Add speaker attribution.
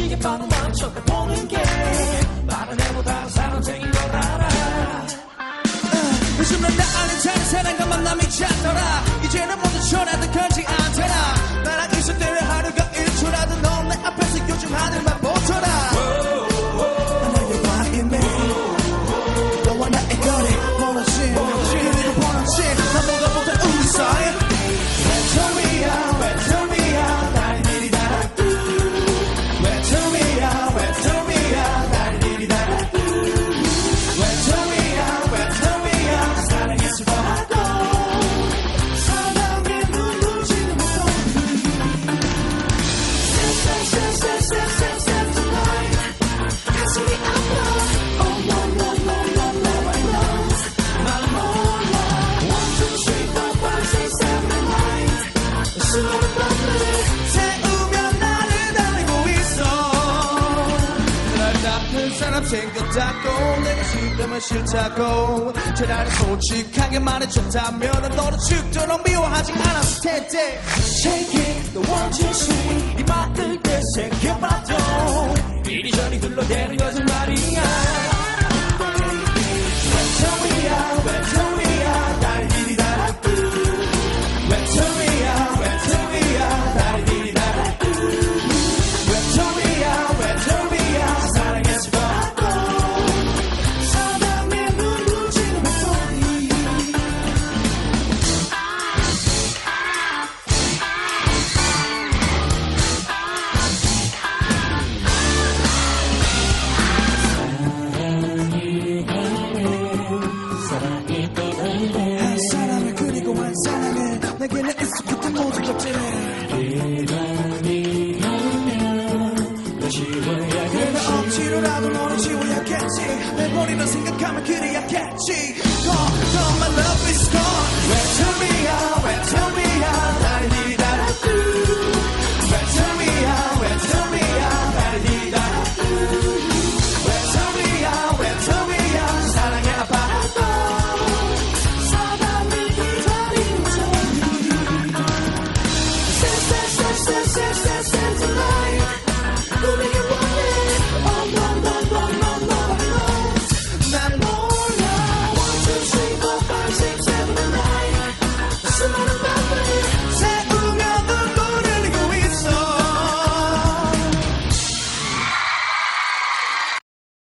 Speaker 1: 시계방울 맞춰다 보는 게 말은 해보다 사람 생긴 걸 알아.
Speaker 2: 어, 요즘 난나 아는 다른 사람과 만남이 잦더라. 이제는 모두 전화도 걸 그
Speaker 3: 같은
Speaker 2: 사람 생겼다고 내가 싫으면 싫다고 차라리 솔직하게 말해 좋다면 너를 죽도록 미워하지 않았을 텐데
Speaker 1: Shake it, the one, two, three 네 맛들 때 생겨봐도 이리저리 둘러대는 것은
Speaker 2: 머리는 생각하면 그래야겠지. Gone, gone, my love is gone. Where to me야,
Speaker 3: where to